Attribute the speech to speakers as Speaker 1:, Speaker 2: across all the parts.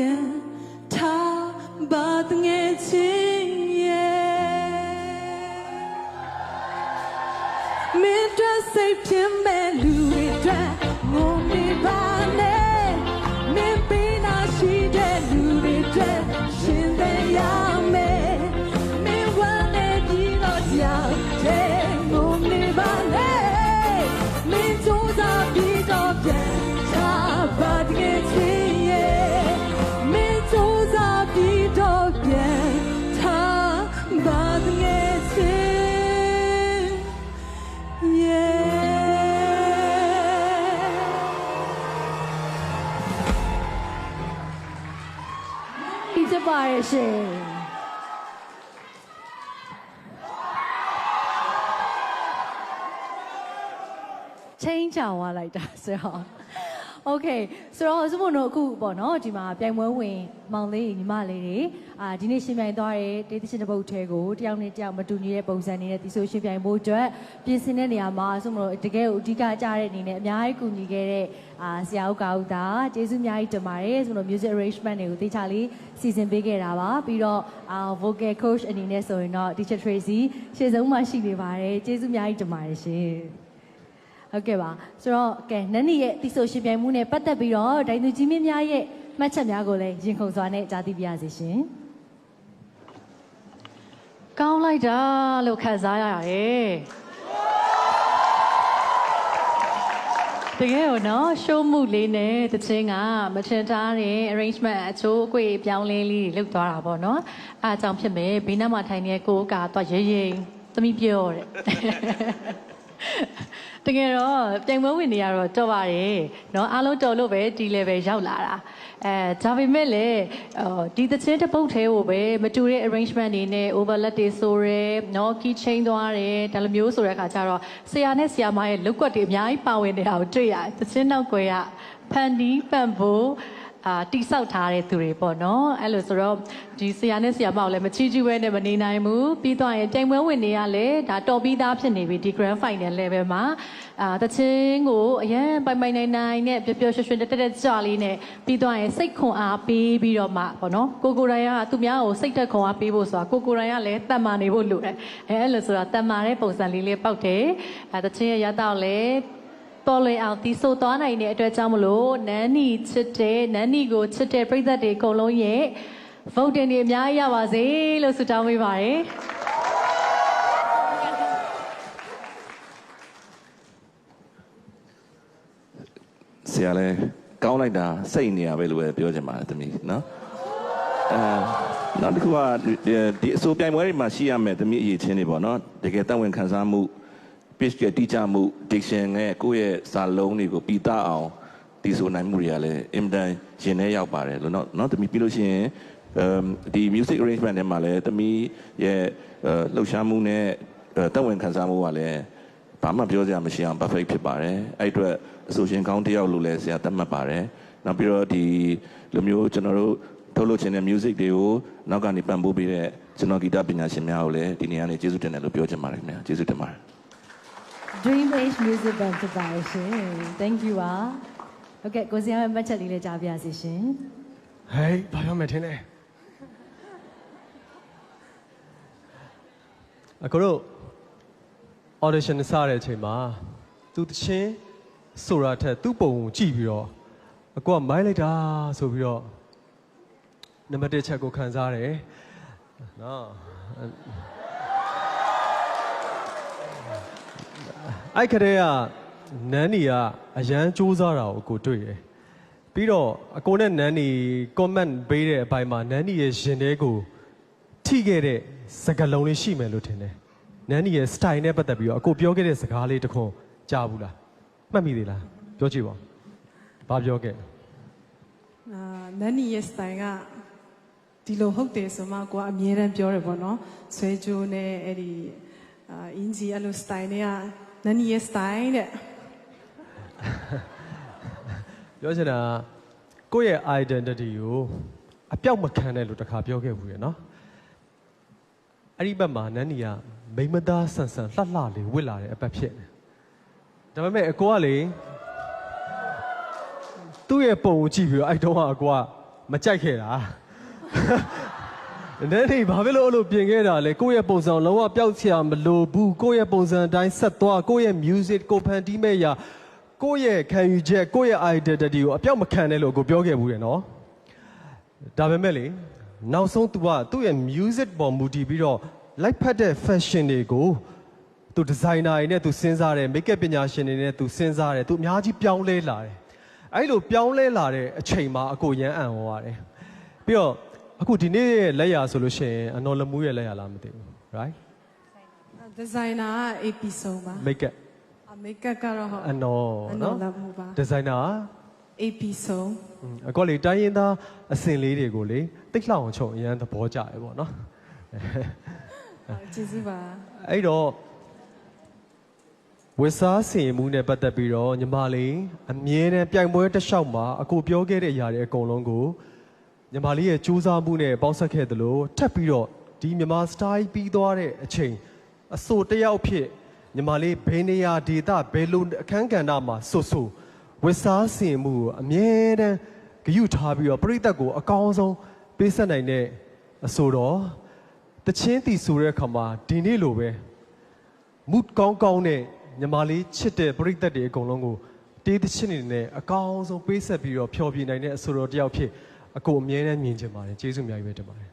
Speaker 1: ပြန်ထားပါတငယ်ချင်းရဲ့မင်းတို့စိတ်ပြင်း ဖြစ်ပါရဲ့ရှင်ချင်းချောင်ဝလိုက်တာဆရာ
Speaker 2: တော့ Okay ဆိုတော့စမုံတို့အခုပေါ့နော်ဒီမှာပြိုင်ပွဲဝင်မောင်လေးညီမလေးတွေအာဒီနေ့ရှင်ပြိုင်သွားတဲ့ဒေသရှင်တစ်ပုတ်ထဲကိုတယောက်နဲ့တယောက်မတူညီတဲ့ပုံစံတွေနဲ့ဒီဆိုရှင်ပြိုင်ဖို့အတွက်ပြင်ဆင်တဲ့နေရာမှာစမုံတို့တကယ်ကိုအဓိကကြားတဲ့အနေနဲ့အများကြီးကူညီခဲ့တဲ့အာဆရာဦးကောက်တာကျေးဇူးအများကြီးတင်ပါတယ်စမုံတို့ music arrangement တွေကိုတေချာလေးစီစဉ်ပေးခဲ့တာပါပြီးတော့အာ vocal coach အနေနဲ့ဆိုရင်တော့ teacher Tracy ရှေ့ဆုံးမှာရှိနေပါတယ်ကျေးဇူးအများကြီးတင်ပါတယ်ရှင် ဟုတ်ကဲ့ပါဆိုတော့ကဲနန်းနီရဲ့တီဆိုရှင်ပြိုင်မှုနဲ့ပတ်သက်ပြီးတော့ဒိုင်သူကြီးမင်းများရဲ့မှတ်ချက်များကိုလည်းရင်ခုန်စွာနဲ့ကြားသိပြရစီရှင်
Speaker 3: ကောင်းလိုက်တာလို့ခံစားရရတယ်တကယ်ကိုနော်ရှိုးမှုလေးနဲ့တခြင်းကမထင်ထားတဲ့ arrangement အချိုးအကွေပြောင်းလဲလေးတွေလုပ်သွားတာပေါ့နော်အားကြောင့်ဖြစ်မယ်ဘေးနားမှာထိုင်နေတဲ့ကိုကတော့ရဲရဲသမီးပြောတဲ့ တကယ်တော့ပြိုင်ပွဲဝင်နေရတော့တော်ပါတယ်เนาะအားလုံးတော်လို့ပဲဒီ level ရောက်လာတာအဲဒါပေမဲ့လည်းအော်ဒီသချင်းတစ်ပုတ်သေးကိုပဲမတူတဲ့ arrangement တွေနဲ့ overlap တွေဆိုရဲเนาะ key chain သွားတယ်ဒါလိုမျိုးဆိုတဲ့အခါကျတော့ဆရာနဲ့ဆရာမရဲ့လောက်ကွက်တွေအများကြီးပါဝင်နေတာကိုတွေ့ရတယ်သချင်းနောက်ွယ်ကဖန်ဒီပန်ဖို့ အာတိဆောက်ထားတဲ့သူတွေပေါ့နော်အဲ့လိုဆိုတော့ဒီဆရာနဲ့ဆရာမကိုလည်းမချီးကျူးပဲနဲ့မနေနိုင်ဘူးပြီးတော့ရင်တိုင်ပွဲဝင်နေရလဲဒါတော်ပြီးသားဖြစ်နေပြီဒီ grand final level မှာအာတချင်းကိုအရင်ပိုင်ပိုင်နိုင်နိုင်နဲ့ပျော်ပျော်ရွှင်ရွှင်တက်တက်ကြလေးနဲ့ပြီးတော့ရင်စိတ်ခွန်အားပေးပြီးတော့မှပေါ့နော်ကိုကိုရိုင်းကသူများကိုစိတ်တက်ခွန်အားပေးဖို့ဆိုတာကိုကိုရိုင်းကလည်းတတ်မာနေဖို့လိုတယ်အဲအဲ့လိုဆိုတော့တတ်မာတဲ့ပုံစံလေးလေးပေါက်တယ်အဲတချင်းရဲ့ရတော့လည်း ပေါ်လွင်အောင်တီးဆိုသွားနိုင်တဲ့အတွက်ကြောင့်မလို့နန်းနီချစ်တဲ့နန်းနီကိုချစ်တဲ့ပရိသတ်တွေအကုန်လုံးရဲ့ vote တင်တွေအများကြီးရပါစေလို့ဆုတောင်းပေးပါတယ်
Speaker 4: ဆရာလဲကောင်းလိုက်တာစိတ်နေရပဲလို့ပဲပြောချင်ပါတယ်သမီးနော်အဲနောက်တစ်ခုကဒီအစိုးပြိုင်ပွဲတွေမှာရှိရမယ်သမီးအရေးချင်းတွေပေါ့နော်တကယ်တတ်ဝင်ခံစားမှု pitch ရဲ့တိကျမှု diction နဲ့ကိုယ့်ရဲ့စာလုံးတွေကိုပြီးသားအောင်ဒီဆိုနိုင်မှုတွေကလည်းအင်တန်ရင်ထဲရောက်ပါတယ်လို့နော်နော်သမီးပြီးလို့ရှိရင်အမ်ဒီ music arrangement ထဲမှာလည်းသမီးရဲ့လှုပ်ရှားမှုနဲ့တတ်ဝင်ခံစားမှုကလည်းဘာမှပြောစရာမရှိအောင် perfect ဖြစ်ပါတယ်အဲ့အတွက်အဆိုရှင်ကောင်းတစ်ယောက်လို့လည်းဆရာသတ်မှတ်ပါတယ်နောက်ပြီးတော့ဒီလိုမျိုးကျွန်တော်တို့ထုတ်လုပ်ခြင်းတဲ့ music တွေကိုနောက်ကနေပံ့ပိုးပေးတဲ့ကျွန်တော်ဂီတပညာရှင်များကိုလည်းဒီနေ့ကနေကျေးဇူးတင်တယ်လို့ပြောချင်ပါတယ်ခင်ဗျာကျေးဇူးတင်ပါတယ်
Speaker 2: Dream Age Music Band ဖြစ်ပါရဲ့ရှင် Thank you ပါဟုတ်ကဲ့ကိုစရာရဲ့မှတ်ချက်လေးလည်းကြားပြရစီရှင်
Speaker 5: ဟေးဘာပြောမယ်ထင်လဲအခုတို့ audition စတဲ့အချိန်မှာသူတချင်းဆိုတာထက်သူ့ပုံကိုကြည့်ပြီးတော့အကွာမိုင်းလိုက်တာဆိုပြီးတော့နံပါတ်1ချက်ကိုခံစားရတယ်နော် အဲ့ခရဲကနန်းနီကအရန်စူးစမ်းတာကိုကိုတွေ့တယ်ပြီးတော့အကိုနဲ့နန်းနီ comment ပေးတဲ့အပိုင်းမှာနန်းနီရဲ့ရင်ထဲကိုထိခဲ့တဲ့စကားလုံးလေးရှိမယ်လို့ထင်တယ်။နန်းနီရဲ့ style နဲ့ပတ်သက်ပြီးတော့အကိုပြောခဲ့တဲ့စကားလေးတစ်ခွန်းကြားဘူးလား။မှတ်မိသေးလား။ပြောကြည့်ပါဦး။ဘာပြောခဲ့လဲ
Speaker 1: အာနန်းနီရဲ့ style ကဒီလိုဟုတ်တယ်ဆိုမှကိုကအမြဲတမ်းပြောတယ်ပေါ့နော်ဆွဲကြိုးနဲ့အဲ့ဒီအာအင်ဂျီအဲ့လို style နဲ့က နန်းနီရဲ့ style တဲ့။
Speaker 5: ပြောချင်တာကကိုယ့်ရဲ့ identity ကိုအပြောက်မခံနဲ့လို့တခါပြောခဲ့ဘူးရယ်နော်။အဲ့ဒီဘက်မှာနန်းနီကမိမသားဆန်ဆန်လှလှလေးဝစ်လာတဲ့အပတ်ဖြစ်တယ်။ဒါပေမဲ့အကိုကလေသူ့ရဲ့ပုံကိုကြည့်ပြီးတော့အဲ့တုန်းကအကွာမကြိုက်ခဲ့တာ နည်းနည်းဘာဖြစ်လို့အဲ့လိုပြင်ခဲ့တာလဲကိုယ့်ရဲ့ပုံစံကိုလုံးဝပျောက်ချင်မလို့ဘူးကိုယ့်ရဲ့ပုံစံအတိုင်းဆက်သွားကိုယ့်ရဲ့ music ကိုဖန်တီးမဲ့ရာကိုယ့်ရဲ့ခံယူချက်ကိုယ့်ရဲ့ identity ကိုအပြောက်မခံနဲ့လို့ကိုပြောခဲ့ဘူးရယ်နော်ဒါပေမဲ့လေနောက်ဆုံး तू ကသူ့ရဲ့ music ပေါ်မူတည်ပြီးတော့လိုက်ဖက်တဲ့ fashion တွေကိုသူဒီဇိုင်နာတွေနဲ့သူစဉ်းစားတယ် make up ပညာရှင်တွေနဲ့သူစဉ်းစားတယ်သူအများကြီးပြောင်းလဲလာတယ်အဲ့လိုပြောင်းလဲလာတဲ့အချိန်မှာအကိုရန်အံ့ဩရတယ်ပြီးတော့ အခုဒီနေ့ရဲ့လက်ရာဆိုလို့ရှိရင်အနော်လမှုရဲ့လက်ရာလားမသိဘူး right
Speaker 1: ဒီဇိုင်နာက AP ဆုံးပါ
Speaker 5: make up
Speaker 1: အမေကပ်ကတော့ဟုတ်
Speaker 5: အနော်
Speaker 1: အနော်
Speaker 5: နော်
Speaker 1: လာမှုပါ
Speaker 5: ဒီဇိုင်နာ
Speaker 1: AP ဆုံး
Speaker 5: အကောလေတိုင်းရင်းသားအစင်လေးတွေကိုလေတိတ်လှအောင်ချုံအရန်သဘောကျတယ်ပေါ့နော်
Speaker 1: ဟုတ်ကျေးဇူးပါ
Speaker 5: အဲ့တော့ဝစ်စားစင်မှုနဲ့ပတ်သက်ပြီးတော့ညီမလေးအမြဲတမ်းပြိုင်ပွဲတစ်လျှောက်မှာအကိုပြောခဲ့တဲ့အရာတွေအကုန်လုံးကို ညီမလေးရဲ့စူးစမ်းမှုနဲ့ပေါင်းဆက်ခဲ့သလိုထပ်ပြီးတော့ဒီမြန်မာစတိုင်ပြီးသွားတဲ့အချိန်အဆိုတစ်ယောက်ဖြစ်ညီမလေးဘယ်နေရာဒေတာဘယ်လိုအခန်းကဏ္ဍမှာဆွဆွဝစ်စားစင်မှုကိုအမြဲတမ်းဂရုထားပြီးတော့ပြိသက်ကိုအကောင်းဆုံးပေးဆက်နိုင်တဲ့အဆိုတော့တချင်းတီဆိုတဲ့အခါမှာဒီနေ့လိုပဲမူကောင်းကောင်းနဲ့ညီမလေးချစ်တဲ့ပရိသတ်တွေအကုန်လုံးကိုတေးသချင်းနေနဲ့အကောင်းဆုံးပေးဆက်ပြီးတော့ဖျော်ဖြေနိုင်တဲ့အဆိုတော်တယောက်ဖြစ် အကိုအမြဲတမ်းမြင်ချင်ပါတယ်ကျေးဇူးအများကြီးပဲတင်ပါတယ်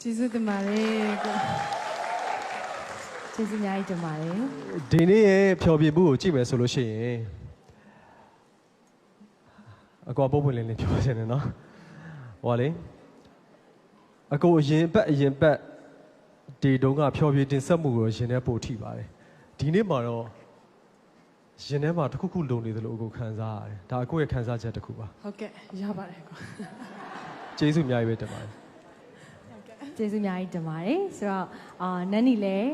Speaker 6: ကျေးဇူးတင်ပါတယ်ကို
Speaker 3: ကျေးဇူးအများကြီးတင်ပါတယ်
Speaker 5: ဒီနေ့ရဲ့ဖျော်ဖြေမှုကိုကြည့်မယ်ဆိုလို့ရှိရင်အကောပုတ်ပွင့်လင်းလေးပြောချင်တယ်နော်ဟောလေအကိုအရင်ဘက်အရင်ဘက်ဒီတုန်းကဖျော်ဖြေတင်ဆက်မှုကိုရင်ထဲပို့ထိပါတယ်ဒီနေ့မှာတော့ရင်ထဲမှာတစ်ခုခုလုံနေတယ်လို့အကိုခံစားရတယ်ဒါအကိုရဲ့ခံစားချက်တစ်ခုပါ
Speaker 6: ဟုတ်ကဲ့ရပါတယ်ကို
Speaker 5: ကျေးဇူးအများကြီးပဲတင်ပါတယ်
Speaker 3: ကျေးဇူးအများကြီးတင်ပါတယ်ဆိုတော့အာနန်းနီလည်း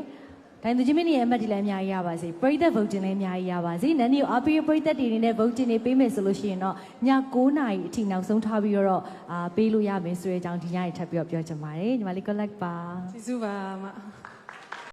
Speaker 3: ဒိုင်သူချင်းမင်းရဲ့အမှတ်ဒီလည်းအများကြီးရပါစေပရိသတ်ဗုဒ္ဓင်လည်းအများကြီးရပါစေနန်းနီကိုအပီပရိသတ်တွေအနေနဲ့ဗုဒ္ဓင်တွေပေးမယ်ဆိုလို့ရှိရင်တော့ည9နာရီအထိနောက်ဆုံးထားပြီးတော့အာပေးလို့ရမယ်ဆိုတဲ့အကြောင်းဒီညရီထပ်ပြီးတော့ပြောချင်ပါတယ်ညီမလေး collect ပါ
Speaker 6: ကျေးဇူးပါအမ